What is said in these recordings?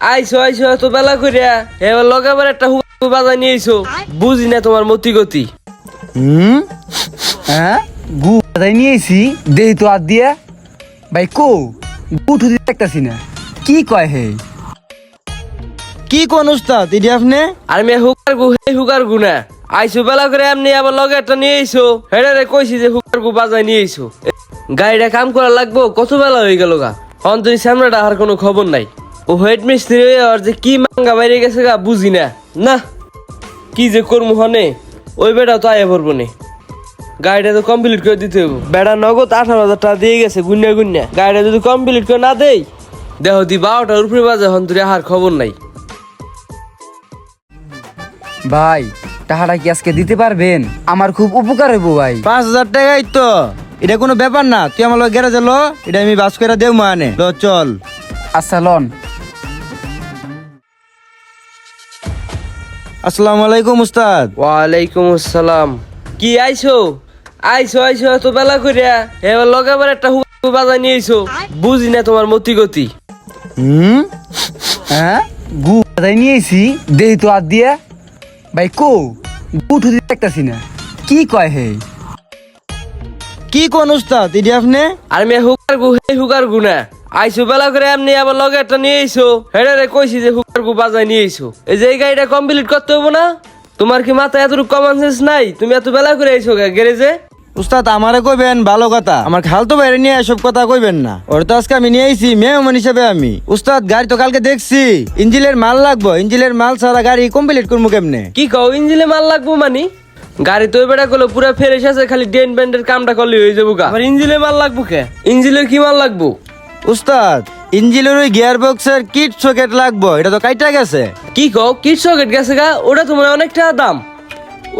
আইসো আইসো এত বেলা করিয়া এবার লগাবার একটা হুকু বাজায় নিয়ে আইসো। বুঝি না তোমার মতি গতি হুম? হ্যাঁ? গু বাজাই নিয়ে দেহি তো আর দিয়া। ভাই কো গু ঠুদি দেখতাছি না। কি কয় হে? কি কোন উস্তাদ এটি আপনি? আর মেয়ে হুকার গু হে হুকার গু না। আইসো বেলা করে এমনি আবার লগে একটা নিয়ে আইসো। হেডে রে কইছি যে হুকার গু বাজায় নিয়ে আইসো। গাড়িটা কাম করা লাগবো কত বেলা হয়ে গেল গা? অন্তরি সামনেটা আর কোনো খবর নাই। ও হেড মিস্ত্রি হয়ে আর যে কি মাঙ্গা বাইরে গেছে গা বুঝি না। না কি যে করব হনে? ওই বেটা তো আয়া পড়ব নে। গাড়িটা তো কমপ্লিট করে দিতে হবে বেড়া নগদ আঠারো হাজার টাকা দিয়ে গেছে গুন্যা গুন্যা। গাড়িটা যদি কমপ্লিট করে না দেই দেহ দি বারোটার উপরে বাজে হন তুই আর খবর নাই। ভাই টাকাটা কি আজকে দিতে পারবেন? আমার খুব উপকার হইব ভাই। পাঁচ হাজার টাকাই তো। এটা কোনো ব্যাপার না। তুই আমার গ্যারেজে লো এটা আমি বাস করে দেব মানে। লো চল। আচ্ছা লন। আসসালামু আলাইকুম উস্তাদ। ওয়ালাইকুম আসসালাম। কি আইছো? আইছো আইছো এত বেলা করিয়া এবার লগাবার একটা হুকু বাজায় নিয়ে আইছো। বুঝি না তোমার মতি গতি হুম? হ্যাঁ? গু বাজাই নিয়ে এসি দেহি তো আর দিয়া। ভাই কো গু ঠুদি দেখতাছি না। কি কয় হে? কি কোন উস্তাদ এটি আপনি? আর মেয়ে হুকার গু হে হুকার গু না। আইসো বেলা করে এমনি আবার লগে একটা নিয়ে আইসো। হেডে রে কইছি যে হুকার গু বাজায় নিয়ে আইসো। এই যে এই গাড়িটা কমপ্লিট করতে হব না? তোমার কি মাথায় এতটুকু কমন সেন্স নাই? তুমি এত বেলা করে আইসো গ্যারেজে? উস্তাদ আমারে কইবেন ভালো কথা। আমার খাল তো বাইরে নিয়ে এসব কথা কইবেন না। ওর তো আজকে আমি নিয়ে আইছি মেহমান হিসেবে আমি। উস্তাদ গাড়ি তো কালকে দেখছি। ইঞ্জিলের মাল লাগবো। ইঞ্জিলের মাল ছাড়া গাড়ি কমপ্লিট করব কেমনে? কি কও ইঞ্জিনে মাল লাগবো মানি? গাড়ি তো বেটা করল পুরা ফ্রেশ আছে খালি ডেন ব্যান্ডের কামটা করলে হয়ে যাব গা। আবার ইঞ্জিনে মাল লাগবো কে? ইঞ্জিনের কি মাল লাগবো? উস্তাদ ইঞ্জিলের ওই গিয়ার বক্সের কিট সকেট লাগবো এটা তো কাইটা গেছে। কি কও কি সকেট গেছে গা? ওটা তো মনে হয় অনেক টাকা দাম।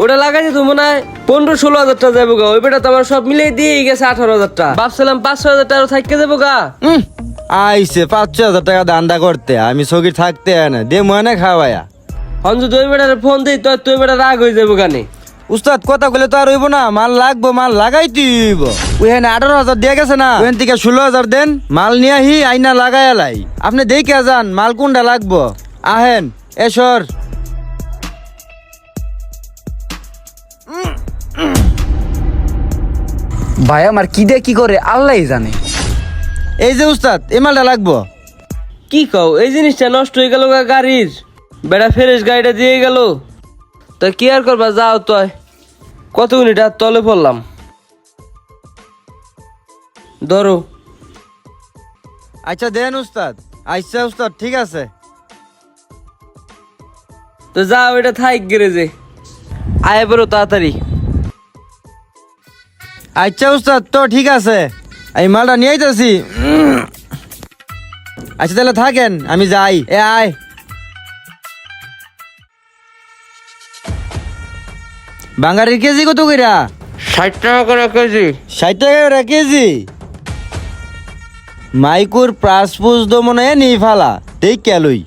ওটা লাগাইছে তো মনে হয় পনেরো ষোলো হাজার টাকা যাব গা। ওই বেটা তো আমার সব মিলিয়ে দিয়ে গেছে আঠারো হাজার টাকা। ভাবছিলাম পাঁচশো হাজার টাকা থাকতে যাব গা। আইসে পাঁচ ছ হাজার টাকা দান্দা করতে আমি সকির থাকতে না দে মনে খাওয়ায়া। যদি ওই বেটার ফোন দিই তো তুই বেটা রাগ হয়ে যাব গানে উস্তাদ কথা বলে তো আর হইব না। মাল লাগবো মাল লাগাই তুইব ওইখানে আঠারো হাজার দিয়ে গেছে না। ওখান থেকে ষোলো হাজার দেন। মাল নিয়ে আহি আইনা লাগাই লাই আপনি দেখে যান মাল কোনটা লাগবো। আহেন এসর ভাই আমার কি দিয়ে কি করে আল্লাহ জানে। এই যে উস্তাদ এই মালটা লাগবো। কি কও এই জিনিসটা নষ্ট হয়ে গেল গাড়ির। বেটা ফ্রেশ গাড়িটা দিয়ে গেল। তা কি আর করবা যাও তো। কত মিনিট আর তলে পড়লাম। ধরো। আচ্ছা দেন উস্তাদ। আচ্ছা উস্তাদ ঠিক আছে। তো যাও এটা থাক গ্যারেজে আয় বড় তাড়াতাড়ি। আচ্ছা উস্তাদ তো ঠিক আছে। আমি মালটা নিয়ে আইতেছি। আচ্ছা তাহলে থাকেন আমি যাই। এ আয়। বাঙালির কেজি কত কইরা? ষাট টাকা করে কেজি। ষাট টাকা করে কেজি? মাইকুর প্রাসপুস দো মনে হয় নেই ফালা দেখ কেলই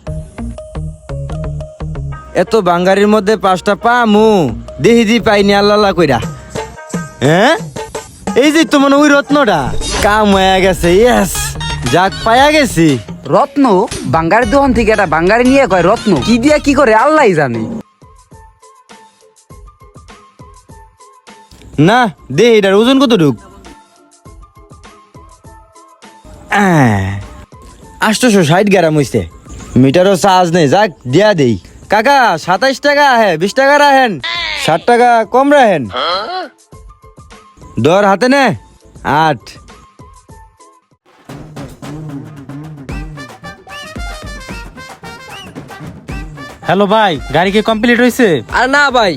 এত বাঙ্গারির মধ্যে পাঁচটা পামু দেহি দি পাইনি আল্লাহ কইরা। হ্যাঁ এই যে তো মনে ওই রত্নটা। কাম হয়ে গেছে ইয়েস যাক পায়া গেছি। রত্ন? বাঙ্গারি দোকান থেকে একটা বাঙ্গারি নিয়ে কয় রত্ন? কি দিয়া কি করে আল্লাহ জানে। না দে এটার ওজন কত ঢুক আষ্টশো ষাট গ্রাম হইছে। মিটারও চার্জ নেই যাক দিয়া দেই। কাকা সাতাইশ টাকা আহে বিশ টাকা রাহেন ষাট টাকা কম রাহেন দর হাতে নে আট। হ্যালো ভাই গাড়ি কি কমপ্লিট হয়েছে আর না ভাই।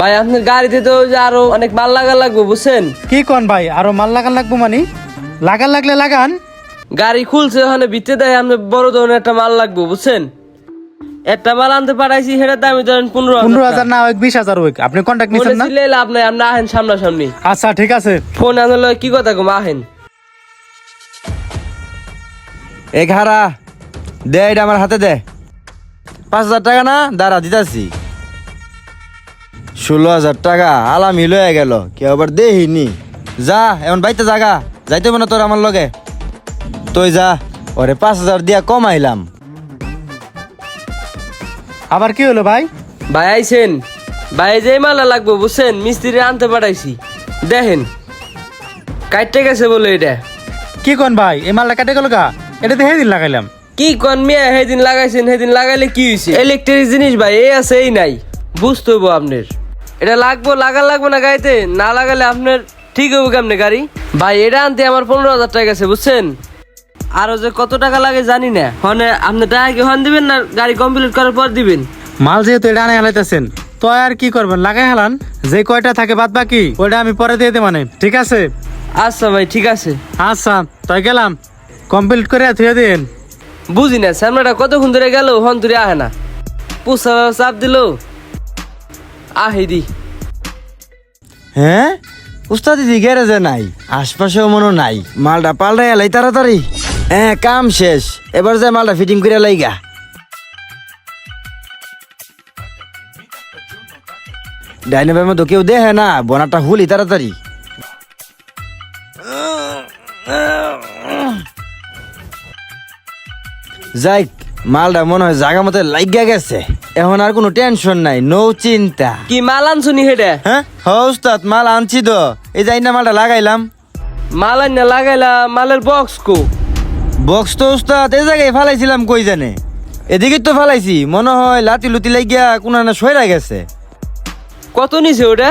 ভাই আপনার গাড়িতে তো আরও অনেক মাল লাগা লাগবে বুঝছেন? কি কন ভাই আরও মাল লাগান লাগবো মানে? লাগান লাগলে লাগান। গাড়ি খুলছে ওখানে ভিতরে দেয় আপনি বড় ধরনের একটা মাল লাগবে বুঝছেন? একটা মাল আনতে পাঠাইছি সেটার দামি ধরেন পনেরো পনেরো হাজার না হোক বিশ হাজার হোক আপনি কন্ট্যাক্ট নিচ্ছেন না? লাভ নাই আপনি আহেন সামনাসামনি। আচ্ছা ঠিক আছে। ফোন আনলে কি কথা কম আহেন। হারা দে এটা আমার হাতে দে। পাঁচ হাজার টাকা না দাঁড়া দিতাছি। ষোলো হাজার টাকা আলামি লয়ে গেল। কেউ আবার দেহিনি যা এমন বাইতে জাগা। যাইতে মনে তোর আমার লগে। তুই যা ওরে পাঁচ হাজার দিয়া কমাইলাম। আবার কি হলো ভাই? ভাই আইছেন? ভাই যে মালা লাগবো বুঝছেন? মিস্ত্রি আনতে পাঠাইছি। দেখেন কাটতে গেছে বলে এটা। কি কোন ভাই? এই মালটা কাটে গেল গা? এটা তো দিন লাগাইলাম। কি কন মিয়া সেদিন লাগাইছেন? সেদিন লাগাইলে কি হয়েছে ইলেকট্রিক জিনিস ভাই এই আছে এই নাই। বুঝতে হব আপনার। এটা লাগবো লাগা লাগবো না গাড়িতে? না লাগালে আপনার ঠিক হব কেমনে গাড়ি? ভাই এটা আনতে আমার পনেরো হাজার টাকা গেছে বুঝছেন? আরও যে কত টাকা লাগে জানি না। হনে আপনি টাকা কি হন দিবেন না গাড়ি কমপ্লিট করার পর দিবেন? মাল যেহেতু এটা আনে হালাইতেছেন তো আর কি করবেন? লাগাই হালান যে কয়টা থাকে বাদ বাকি ওইটা আমি পরে দিয়ে দেব মানে ঠিক আছে? আচ্ছা ভাই ঠিক আছে। আচ্ছা তাই গেলাম। কমপ্লিট করে থুয়ে দিন বুঝি না সামনাটা কতক্ষণ ধরে গেল হন ধরে আহে না। পুষা চাপ দিল। আহে দি হ্যাঁ উস্তাদ দিদি গ্যারেজে নাই, আশপাশেও মনে নাই। মালটা পাল্টাই এলাই তাড়াতাড়ি। হ্যাঁ কাম শেষ। এবার যে মালটা ফিটিং করে লাইগা। ডাইনেবের মতো কেউ দেখে না, বনাটা হুলি তাড়াতাড়ি। যাই মালটা মনে হয় জায়গা মতো লাইগা গেছে। এখন আর কোনো টেনশন নাই নো চিন্তা। কি মাল আনছুনি হেটা হ্যাঁ? হ উস্তাদ মাল আনছি তো। এই যাই না মালটা লাগাইলাম। মাল আনিয়া লাগাইলা মালের বক্স কো? বক্স তো উস্তাদ এই জায়গায় ফালাইছিলাম কই জানে? এদিকে তো ফালাইছি মনে হয় লাতি লুতি লাগিয়া কোন না সইরা গেছে। কত নিছে ওটা?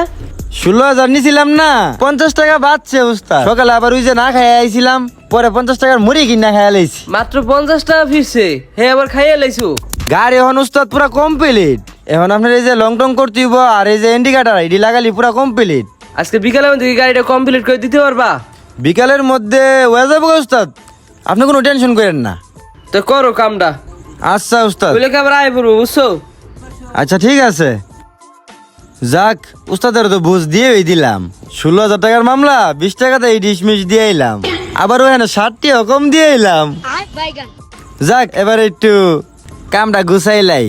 ষোলো হাজার নিছিলাম না পঞ্চাশ টাকা বাঁচছে উস্তাদ সকালে আবার ওই যে না খাই আইছিলাম। পরে পঞ্চাশ টাকার মুড়ি কিনা খাই লাইছি। মাত্র পঞ্চাশ টাকা ফিরছে। হে আবার খাইয়ে লাইছু? গাড়ি এখন উস্তাদ পুরা কমপ্লিট এখন আপনার এই যে লং টং করতে হইব আর এই যে ইন্ডিকেটার এডি লাগালি পুরা কমপ্লিট আজকে বিকালের মধ্যে কি গাড়িটা কমপ্লিট করে দিতে পারবা? বিকালের মধ্যে হয়ে যাব উস্তাদ। আপনি কোনো টেনশন করেন না। তো করো কামটা। আচ্ছা উস্তাদ। বলে আবার আয় পড়ব বুঝছ? আচ্ছা ঠিক আছে। যাক উস্তাদের তো বুঝ দিয়েই দিলাম। ষোলো হাজার টাকার মামলা বিশ টাকাতে এই ডিসমিস দিয়ে এলাম আবার ওখানে ষাটটি কম দিয়ে এলাম। যাক এবার একটু কামটা গুছাইলাই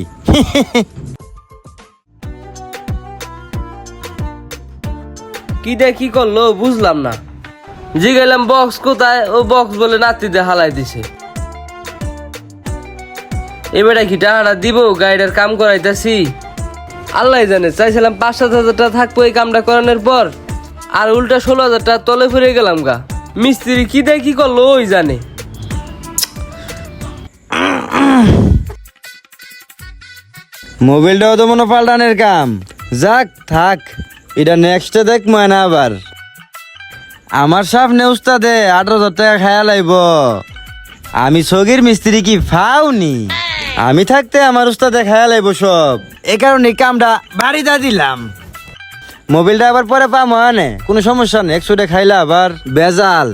কি দেখ কি করল বুঝলাম না। জিগাইলাম বক্স কোথায় ও বক্স বলে নাতি দিয়ে হালাই দিছে। এবারে কি টাকাটা দিব? গাড়িটার কাম করাইতাছি। আল্লাহ জানে চাইছিলাম পাঁচ সাত হাজার টাকা থাকব এই কামটা করানোর পর। আর উল্টা ষোলো হাজার টাকা তলে ফিরে গেলাম গা। মিস্ত্রি কি দেয়, কি করল, ওই জানে। মোবাইলটাও তো মনে পাল্টানের কাম। যাক, থাক, এটা নেক্সটে দেখ না আবার। আমার সামনে উস্তাদে আঠারো হাজার টাকা খায়া লাইব। আমি সগির মিস্ত্রি কি ফাউনি? আমি থাকতে আমার উস্তাদে খায়া লাইব সব। এ কারণে কামটা বাড়িতে দিলাম। মোবাইলটা আবার পরে পাম আনে কোনো সমস্যা নেই একশোটা খাইলা আবার বেজাল।